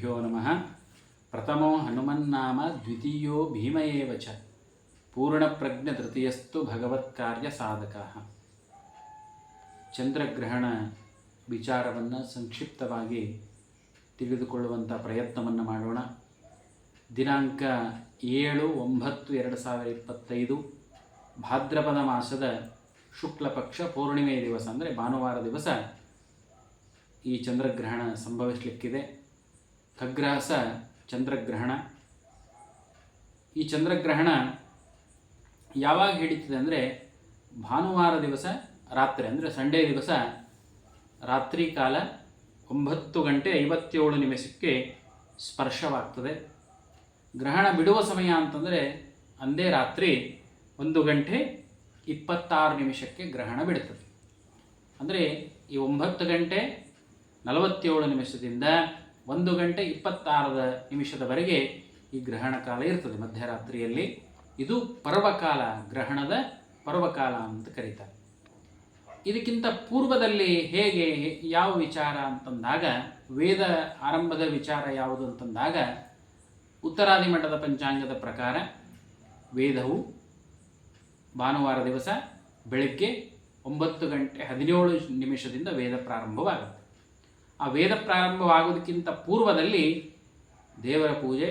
ಶ್ರೀಗುರುಭ್ಯೋ ನಮಃ ಪ್ರಥಮೋ ಹನುಮನ್ನಾಮ ದ್ವಿತೀಯೋ ಭೀಮ ಏವ ಚ ಪೂರ್ಣಪ್ರಜ್ಞ ತೃತೀಯಸ್ತು ಭಗವತ್ಕಾರ್ಯ ಸಾಧಕ ಚಂದ್ರಗ್ರಹಣ ವಿಚಾರವನ್ನು ಸಂಕ್ಷಿಪ್ತವಾಗಿ ತಿಳಿದುಕೊಳ್ಳುವಂಥ ಪ್ರಯತ್ನವನ್ನು ಮಾಡೋಣ. ದಿನಾಂಕ ಏಳು ಒಂಬತ್ತು ಎರಡು ಸಾವಿರ ಇಪ್ಪತ್ತೈದು, ಭಾದ್ರಪದ ಮಾಸದ ಶುಕ್ಲ ಪಕ್ಷ ಪೂರ್ಣಿಮೆಯ ದಿವಸ, ಅಂದರೆ ಭಾನುವಾರ ದಿವಸ ಈ ಚಂದ್ರಗ್ರಹಣ ಸಂಭವಿಸಲಿಕ್ಕಿದೆ. ಖಗ್ರಾಸ ಚಂದ್ರಗ್ರಹಣ. ಈ ಚಂದ್ರಗ್ರಹಣ ಯಾವಾಗ ಹಿಡಿತದೆ ಅಂದರೆ ಭಾನುವಾರ ದಿವಸ ರಾತ್ರಿ, ಅಂದರೆ ಸಂಡೇ ದಿವಸ ರಾತ್ರಿ ಕಾಲ ಒಂಬತ್ತು ಗಂಟೆ ಐವತ್ತೇಳು ನಿಮಿಷಕ್ಕೆ ಸ್ಪರ್ಶವಾಗ್ತದೆ. ಗ್ರಹಣ ಬಿಡುವ ಸಮಯ ಅಂತಂದರೆ ಅಂದೇ ರಾತ್ರಿ ಒಂದು ಗಂಟೆ ಇಪ್ಪತ್ತಾರು ನಿಮಿಷಕ್ಕೆ ಗ್ರಹಣ ಬಿಡುತ್ತದೆ. ಅಂದರೆ ಈ ಒಂಬತ್ತು ಗಂಟೆ ನಲವತ್ತೇಳು ನಿಮಿಷದಿಂದ ಒಂದು ಗಂಟೆ ಇಪ್ಪತ್ತಾರದ ನಿಮಿಷದವರೆಗೆ ಈ ಗ್ರಹಣ ಕಾಲ ಇರ್ತದೆ. ಮಧ್ಯರಾತ್ರಿಯಲ್ಲಿ ಇದು ಪರ್ವಕಾಲ ಗ್ರಹಣದ ಪರ್ವಕಾಲ ಅಂತ ಕರೀತಾರೆ. ಇದಕ್ಕಿಂತ ಪೂರ್ವದಲ್ಲಿ ಹೇಗೆ ಯಾವ ವಿಚಾರ ಅಂತಂದಾಗ, ವೇದ ಆರಂಭದ ವಿಚಾರ ಯಾವುದು ಅಂತಂದಾಗ, ಉತ್ತರಾದಿ ಮಠದ ಪಂಚಾಂಗದ ಪ್ರಕಾರ ವೇದವು ಭಾನುವಾರ ದಿವಸ ಬೆಳಗ್ಗೆ ಒಂಬತ್ತು ಗಂಟೆ ಹದಿನೇಳು ನಿಮಿಷದಿಂದ ವೇದ ಪ್ರಾರಂಭವಾಗುತ್ತೆ. ಆ ವೇದ ಪ್ರಾರಂಭವಾಗೋದಕ್ಕಿಂತ ಪೂರ್ವದಲ್ಲಿ ದೇವರ ಪೂಜೆ,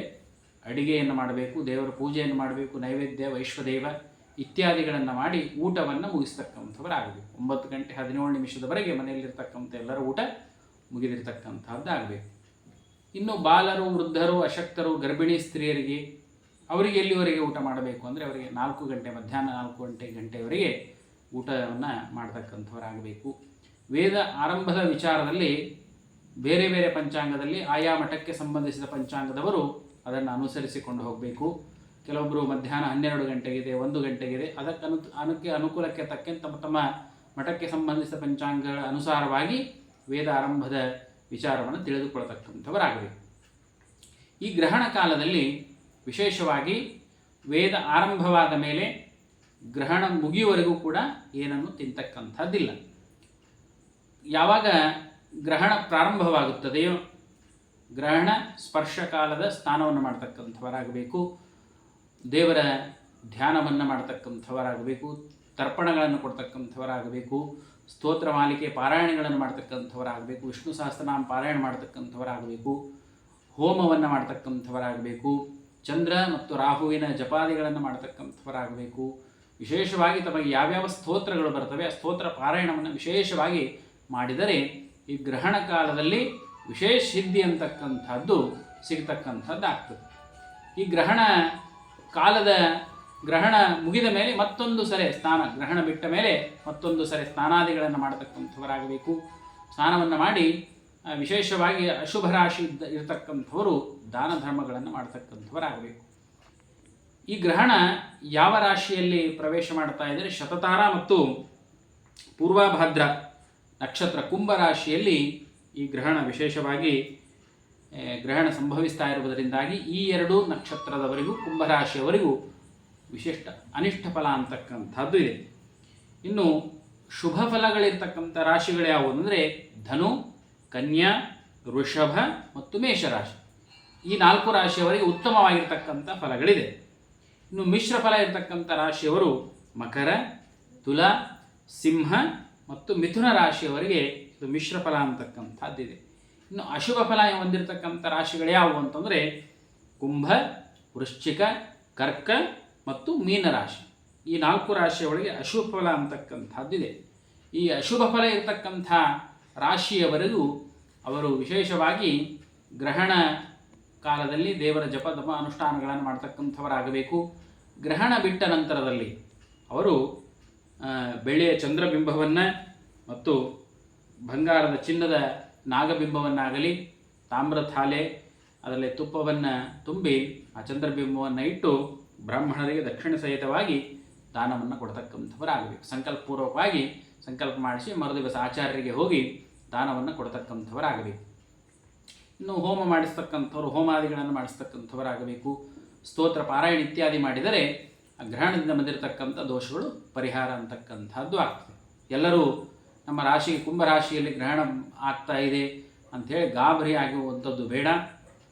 ಅಡಿಗೆಯನ್ನು ಮಾಡಬೇಕು, ದೇವರ ಪೂಜೆಯನ್ನು ಮಾಡಬೇಕು, ನೈವೇದ್ಯ, ವೈಶ್ವದೇವ ಇತ್ಯಾದಿಗಳನ್ನು ಮಾಡಿ ಊಟವನ್ನು ಮುಗಿಸ್ತಕ್ಕಂಥವರಾಗಬೇಕು. ಒಂಬತ್ತು ಗಂಟೆ, ಹದಿನೇಳು ನಿಮಿಷದವರೆಗೆ ಮನೆಯಲ್ಲಿರ್ತಕ್ಕಂಥ ಎಲ್ಲರ ಊಟ ಮುಗಿದಿರ್ತಕ್ಕಂಥದ್ದು ಆಗಬೇಕು ಇನ್ನು ಬಾಲರು, ವೃದ್ಧರು, ಅಶಕ್ತರು, ಗರ್ಭಿಣಿ ಸ್ತ್ರೀಯರಿಗೆ ಅವರಿಗೆ ಎಲ್ಲಿವರೆಗೆ ಊಟ ಮಾಡಬೇಕು ಅಂದರೆ ಅವರಿಗೆ ನಾಲ್ಕು ಗಂಟೆ, ಮಧ್ಯಾಹ್ನ ನಾಲ್ಕು ಗಂಟೆ ಗಂಟೆವರೆಗೆ ಊಟವನ್ನು ಮಾಡ್ತಕ್ಕಂಥವರಾಗಬೇಕು. ವೇದ ಆರಂಭದ ವಿಚಾರದಲ್ಲಿ ಬೇರೆ ಬೇರೆ ಪಂಚಾಂಗದಲ್ಲಿ ಆಯಾ ಮಠಕ್ಕೆ ಸಂಬಂಧಿಸಿದ ಪಂಚಾಂಗದವರು ಅದನ್ನು ಅನುಸರಿಸಿಕೊಂಡು ಹೋಗಬೇಕು. ಕೆಲವೊಬ್ಬರು ಮಧ್ಯಾಹ್ನ ಹನ್ನೆರಡು ಗಂಟೆಗಿದೆ, ಒಂದು ಗಂಟೆಗಿದೆ. ಅದಕ್ಕೆ ಅನು ಅನುಕ್ಕೆ ಅನುಕೂಲಕ್ಕೆ ತಕ್ಕಂತೆ ತಮ್ಮ ತಮ್ಮ ಮಠಕ್ಕೆ ಸಂಬಂಧಿಸಿದ ಪಂಚಾಂಗಗಳ ಅನುಸಾರವಾಗಿ ವೇದ ಆರಂಭದ ವಿಚಾರವನ್ನು ತಿಳಿದುಕೊಳ್ತಕ್ಕಂಥವರಾಗಬೇಕು ಈ ಗ್ರಹಣ ಕಾಲದಲ್ಲಿ ವಿಶೇಷವಾಗಿ ವೇದ ಆರಂಭವಾದ ಮೇಲೆ ಗ್ರಹಣ ಮುಗಿಯುವವರೆಗೂ ಕೂಡ ಏನನ್ನು ತಿಂತಕ್ಕಂಥದ್ದಿಲ್ಲ. ಯಾವಾಗ ಗ್ರಹಣ ಪ್ರಾರಂಭವಾಗುತ್ತದೆಯೋ, ಗ್ರಹಣ ಸ್ಪರ್ಶ ಕಾಲದ ಸ್ಥಾನವನ್ನು ಮಾಡ್ತಕ್ಕಂಥವರಾಗಬೇಕು, ದೇವರ ಧ್ಯಾನವನ್ನು ಮಾಡ್ತಕ್ಕಂಥವರಾಗಬೇಕು, ತರ್ಪಣಗಳನ್ನು ಕೊಡ್ತಕ್ಕಂಥವರಾಗಬೇಕು, ಸ್ತೋತ್ರ ಮಾಲಿಕೆ ಪಾರಾಯಣಗಳನ್ನು ಮಾಡ್ತಕ್ಕಂಥವರಾಗಬೇಕು, ವಿಷ್ಣು ಸಹಸ್ರನಾಮ ಪಾರಾಯಣ ಮಾಡ್ತಕ್ಕಂಥವರಾಗಬೇಕು, ಹೋಮವನ್ನು ಮಾಡ್ತಕ್ಕಂಥವರಾಗಬೇಕು, ಚಂದ್ರ ಮತ್ತು ರಾಹುವಿನ ಜಪಾದಿಗಳನ್ನು ಮಾಡ್ತಕ್ಕಂಥವರಾಗಬೇಕು. ವಿಶೇಷವಾಗಿ ತಮಗೆ ಯಾವ್ಯಾವ ಸ್ತೋತ್ರಗಳು ಬರ್ತವೆ, ಆ ಸ್ತೋತ್ರ ಪಾರಾಯಣವನ್ನು ವಿಶೇಷವಾಗಿ ಮಾಡಿದರೆ ಈ ಗ್ರಹಣ ಕಾಲದಲ್ಲಿ ವಿಶೇಷ ಸಿದ್ಧಿ ಅಂತಕ್ಕಂಥದ್ದು ಸಿಗ್ತಕ್ಕಂಥದ್ದು ಆಗ್ತದೆ ಈ ಗ್ರಹಣ ಕಾಲದ ಗ್ರಹಣ ಮುಗಿದ ಮೇಲೆ ಮತ್ತೊಂದು ಸರಿ ಸ್ನಾನ, ಗ್ರಹಣ ಬಿಟ್ಟ ಮೇಲೆ ಮತ್ತೊಂದು ಸರಿ ಸ್ನಾನಾದಿಗಳನ್ನು ಮಾಡತಕ್ಕಂಥವರಾಗಬೇಕು. ಸ್ನಾನವನ್ನು ಮಾಡಿ ವಿಶೇಷವಾಗಿ ಅಶುಭ ರಾಶಿ ಇದ್ದ, ಇರತಕ್ಕಂಥವರು ದಾನ ಧರ್ಮಗಳನ್ನು ಮಾಡತಕ್ಕಂಥವರಾಗಬೇಕು. ಈ ಗ್ರಹಣ ಯಾವ ರಾಶಿಯಲ್ಲಿ ಪ್ರವೇಶ ಮಾಡ್ತಾ ಇದ್ದರೆ? ಶತತಾರ ಮತ್ತು ಪೂರ್ವಭಾದ್ರ. ನಕ್ಷತ್ರ ಕುಂಭ ರಾಶಿಯಲ್ಲಿ ಈ ಗ್ರಹಣ ವಿಶೇಷವಾಗಿ ಗ್ರಹಣ ಸಂಭವಿಸ್ತಾ ಇರುವುದರಿಂದಾಗಿ ಈ ಎರಡು ನಕ್ಷತ್ರದವರೆಗೂ ಕುಂಭರಾಶಿಯವರೆಗೂ ವಿಶಿಷ್ಟ ಅನಿಷ್ಟ ಫಲ ಅಂತಕ್ಕಂಥದ್ದು ಇದೆ. ಇನ್ನು ಶುಭ ಫಲಗಳಿರ್ತಕ್ಕಂಥ ರಾಶಿಗಳು ಯಾವುವು ಅಂದರೆ, ಧನು, ಕನ್ಯಾ, ವೃಷಭ ಮತ್ತು ಮೇಷರಾಶಿ. ಈ ನಾಲ್ಕು ರಾಶಿಯವರಿಗೆ ಉತ್ತಮವಾಗಿರ್ತಕ್ಕಂಥ ಫಲಗಳಿದೆ. ಇನ್ನು ಮಿಶ್ರ ಫಲ ಇರತಕ್ಕಂಥ ರಾಶಿಯವರು ಮಕರ, ತುಲಾ, ಸಿಂಹ ಮತ್ತು ಮಿಥುನ ರಾಶಿಯವರಿಗೆ ಇದು ಮಿಶ್ರ ಫಲ ಅಂತಕ್ಕಂಥದ್ದಿದೆ ಇನ್ನು ಅಶುಭ ಫಲ ಹೊಂದಿರತಕ್ಕಂಥ ರಾಶಿಗಳು ಯಾವುವು ಅಂತಂದರೆ ಕುಂಭ, ವೃಶ್ಚಿಕ, ಕರ್ಕ ಮತ್ತು ಮೀನ ರಾಶಿ. ಈ ನಾಲ್ಕು ರಾಶಿಯವರಿಗೆ ಅಶುಭ ಫಲ ಅಂತಕ್ಕಂಥದ್ದಿದೆ ಈ ಅಶುಭ ಫಲ ಇರತಕ್ಕಂಥ ರಾಶಿಯವರೆಗೂ ಅವರು ವಿಶೇಷವಾಗಿ ಗ್ರಹಣ ಕಾಲದಲ್ಲಿ ದೇವರ ಜಪ ತಪ ಅನುಷ್ಠಾನಗಳನ್ನು ಮಾಡ್ತಕ್ಕಂಥವರಾಗಬೇಕು. ಗ್ರಹಣ ಬಿಟ್ಟ ನಂತರದಲ್ಲಿ ಅವರು ಬೆಳ್ಳಿಯ ಚಂದ್ರಬಿಂಬವನ್ನು ಮತ್ತು ಬಂಗಾರದ ಚಿನ್ನದ ನಾಗಬಿಂಬವನ್ನಾಗಲಿ ತಾಮ್ರ ಥಾಲೆ ಅದರಲ್ಲಿ ತುಪ್ಪವನ್ನು ತುಂಬಿ ಆ ಚಂದ್ರಬಿಂಬವನ್ನು ಇಟ್ಟು ಬ್ರಾಹ್ಮಣರಿಗೆ ದಕ್ಷಿಣ ಸಹಿತವಾಗಿ ದಾನವನ್ನು ಕೊಡ್ತಕ್ಕಂಥವರಾಗಬೇಕು. ಸಂಕಲ್ಪಪೂರ್ವಕವಾಗಿ ಸಂಕಲ್ಪ ಮಾಡಿಸಿ ಮರುದಿವಸ ಆಚಾರ್ಯರಿಗೆ ಹೋಗಿ ದಾನವನ್ನು ಕೊಡ್ತಕ್ಕಂಥವರಾಗಬೇಕು. ಇನ್ನು ಹೋಮ ಮಾಡಿಸ್ತಕ್ಕಂಥವ್ರು, ಹೋಮಾದಿಗಳನ್ನು ಮಾಡಿಸ್ತಕ್ಕಂಥವರಾಗಬೇಕು. ಸ್ತೋತ್ರ, ಪಾರಾಯಣ ಇತ್ಯಾದಿ ಮಾಡಿದರೆ ಗ್ರಹಣದಿಂದ ಬಂದಿರತಕ್ಕಂಥ ದೋಷಗಳು ಪರಿಹಾರ ಅಂತಕ್ಕಂಥದ್ದು ಆಗ್ತದೆ. ಎಲ್ಲರೂ ನಮ್ಮ ರಾಶಿ ಕುಂಭರಾಶಿಯಲ್ಲಿ ಗ್ರಹಣ ಆಗ್ತಾ ಇದೆ ಅಂಥೇಳಿ ಗಾಬರಿ ಆಗುವಂಥದ್ದು ಬೇಡ,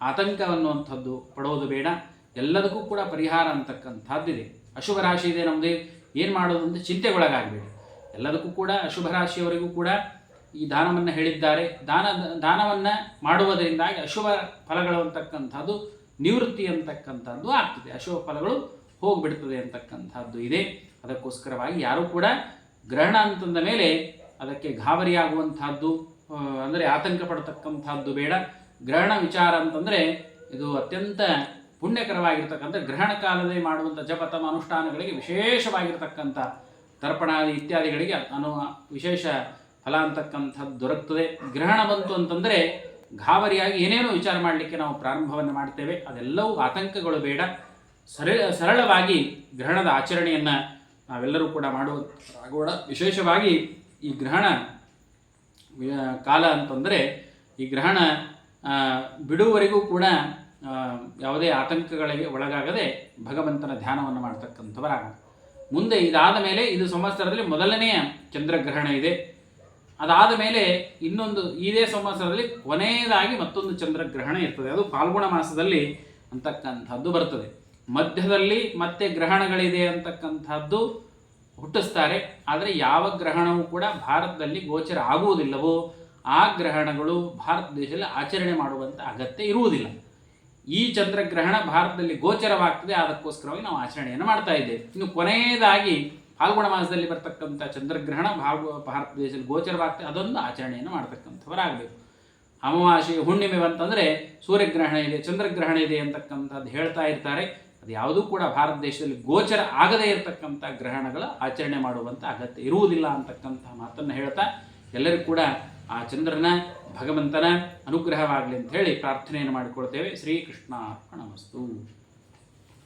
ಆತಂಕ ಅನ್ನುವಂಥದ್ದು ಪಡೋದು ಬೇಡ, ಎಲ್ಲದಕ್ಕೂ ಕೂಡ ಪರಿಹಾರ ಅಂತಕ್ಕಂಥದ್ದಿದೆ. ಅಶುಭ ರಾಶಿ ಇದೆ ನಮ್ಮದು ಏನು ಮಾಡೋದು ಅಂತ ಚಿಂತೆಗೊಳಗಾಗಬೇಡಿ. ಎಲ್ಲದಕ್ಕೂ ಕೂಡ ಅಶುಭ ರಾಶಿಯವರಿಗೂ ಕೂಡ ಈ ದಾನವನ್ನು ಹೇಳಿದ್ದಾರೆ. ದಾನ, ದಾನವನ್ನು ಮಾಡುವುದರಿಂದಾಗಿ ಅಶುಭ ಫಲಗಳು ಅಂತಕ್ಕಂಥದ್ದು ನಿವೃತ್ತಿ ಅಂತಕ್ಕಂಥದ್ದು ಆಗ್ತದೆ. ಅಶುಭ ಫಲಗಳು ಹೋಗಿಬಿಡ್ತದೆ ಅಂತಕ್ಕಂಥದ್ದು ಇದೆ. ಅದಕ್ಕೋಸ್ಕರವಾಗಿ ಯಾರೂ ಕೂಡ ಗ್ರಹಣ ಅಂತಂದ ಮೇಲೆ ಅದಕ್ಕೆ ಗಾಬರಿಯಾಗುವಂತಹದ್ದು ಆ, ಅಂದರೆ ಆತಂಕ ಪಡ್ತಕ್ಕಂಥದ್ದು ಬೇಡ. ಗ್ರಹಣ ವಿಚಾರ ಅಂತಂದರೆ ಇದು ಅತ್ಯಂತ ಪುಣ್ಯಕರವಾಗಿರ್ತಕ್ಕಂಥ ಗ್ರಹಣ ಕಾಲದಲ್ಲಿ ಮಾಡುವಂಥ ಜಪತಮ ಅನುಷ್ಠಾನಗಳಿಗೆ ವಿಶೇಷವಾಗಿರ್ತಕ್ಕಂಥ ತರ್ಪಣಾದಿ ಇತ್ಯಾದಿಗಳಿಗೆ ಅನು ವಿಶೇಷ ಫಲ ಅಂತಕ್ಕಂಥದ್ದು ದೊರಕ್ತದೆ. ಗ್ರಹಣ ಬಂತು ಅಂತಂದರೆ ಗಾಬರಿಯಾಗಿ ಏನೇನೋ ವಿಚಾರ ಮಾಡಲಿಕ್ಕೆ ನಾವು ಪ್ರಾರಂಭವನ್ನು ಮಾಡ್ತೇವೆ. ಅದೆಲ್ಲವೂ ಆತಂಕಗಳು ಬೇಡ. ಸರಳ ಸರಳವಾಗಿ ಗ್ರಹಣದ ಆಚರಣೆಯನ್ನು ನಾವೆಲ್ಲರೂ ಕೂಡ ಮಾಡುವಾಗೋಣ ವಿಶೇಷವಾಗಿ ಈ ಗ್ರಹಣ ಕಾಲ ಅಂತಂದರೆ ಈ ಗ್ರಹಣ ಬಿಡುವವರೆಗೂ ಕೂಡ ಯಾವುದೇ ಆತಂಕಗಳಿಗೆ ಒಳಗಾಗದೆ ಭಗವಂತನ ಧ್ಯಾನವನ್ನು ಮಾಡ್ತಕ್ಕಂಥವರಾಗ ಮುಂದೆ ಇದಾದ ಮೇಲೆ ಇದು ಸಂವತ್ಸರದಲ್ಲಿ ಮೊದಲನೆಯ ಚಂದ್ರಗ್ರಹಣ ಇದೆ. ಅದಾದ ಮೇಲೆ ಇನ್ನೊಂದು, ಇದೇ ಸಂವತ್ಸರದಲ್ಲಿ ಕೊನೆಯದಾಗಿ ಮತ್ತೊಂದು ಚಂದ್ರಗ್ರಹಣ ಇರ್ತದೆ. ಅದು ಫಾಲ್ಗುಣ ಮಾಸದಲ್ಲಿ ಅಂತಕ್ಕಂಥದ್ದು ಬರ್ತದೆ. ಮಧ್ಯದಲ್ಲಿ ಮತ್ತೆ ಗ್ರಹಣಗಳಿದೆ ಅಂತಕ್ಕಂಥದ್ದು ಹುಟ್ಟಿಸ್ತಾರೆ. ಆದರೆ ಯಾವ ಗ್ರಹಣವೂ ಕೂಡ ಭಾರತದಲ್ಲಿ ಗೋಚರ ಆಗುವುದಿಲ್ಲವೋ, ಆ ಗ್ರಹಣಗಳು ಭಾರತ ದೇಶದಲ್ಲಿ ಆಚರಣೆ ಮಾಡುವಂಥ ಅಗತ್ಯ ಇರುವುದಿಲ್ಲ. ಈ ಚಂದ್ರಗ್ರಹಣ ಭಾರತದಲ್ಲಿ ಗೋಚರವಾಗ್ತದೆ, ಅದಕ್ಕೋಸ್ಕರವಾಗಿ ನಾವು ಆಚರಣೆಯನ್ನು ಮಾಡ್ತಾ ಇದ್ದೇವೆ. ಇನ್ನು ಕೊನೆಯದಾಗಿ ಫಾಲ್ಗುಣ ಮಾಸದಲ್ಲಿ ಬರ್ತಕ್ಕಂಥ ಚಂದ್ರಗ್ರಹಣ ಭಾರತ ದೇಶದಲ್ಲಿ ಗೋಚರವಾಗ್ತದೆ, ಅದೊಂದು ಆಚರಣೆಯನ್ನು ಮಾಡ್ತಕ್ಕಂಥವರಾಗಬೇಕು. ಅಮಾವಾಸ್ಯೆ ಹುಣ್ಣಿಮೆ ಬಂತಂದರೆ ಸೂರ್ಯಗ್ರಹಣ ಇದೆ, ಚಂದ್ರಗ್ರಹಣ ಇದೆ ಅಂತಕ್ಕಂಥದ್ದು ಹೇಳ್ತಾ ಇರ್ತಾರೆ. ಅದು ಯಾವುದೂ ಕೂಡ ಭಾರತ ದೇಶದಲ್ಲಿ ಗೋಚರ ಆಗದೇ ಇರತಕ್ಕಂಥ ಗ್ರಹಣಗಳ ಆಚರಣೆ ಮಾಡುವಂಥ ಅಗತ್ಯ ಇರುವುದಿಲ್ಲ ಅಂತಕ್ಕಂಥ ಮಾತನ್ನು ಹೇಳ್ತಾ ಎಲ್ಲರಿಗೂ ಕೂಡ ಆ ಚಂದ್ರನ, ಭಗವಂತನ ಅನುಗ್ರಹವಾಗಲಿ ಅಂತ ಹೇಳಿ ಪ್ರಾರ್ಥನೆಯನ್ನು ಮಾಡಿಕೊಳ್ತೇವೆ. ಶ್ರೀಕೃಷ್ಣ ಅರ್ಪಣಮಸ್ತು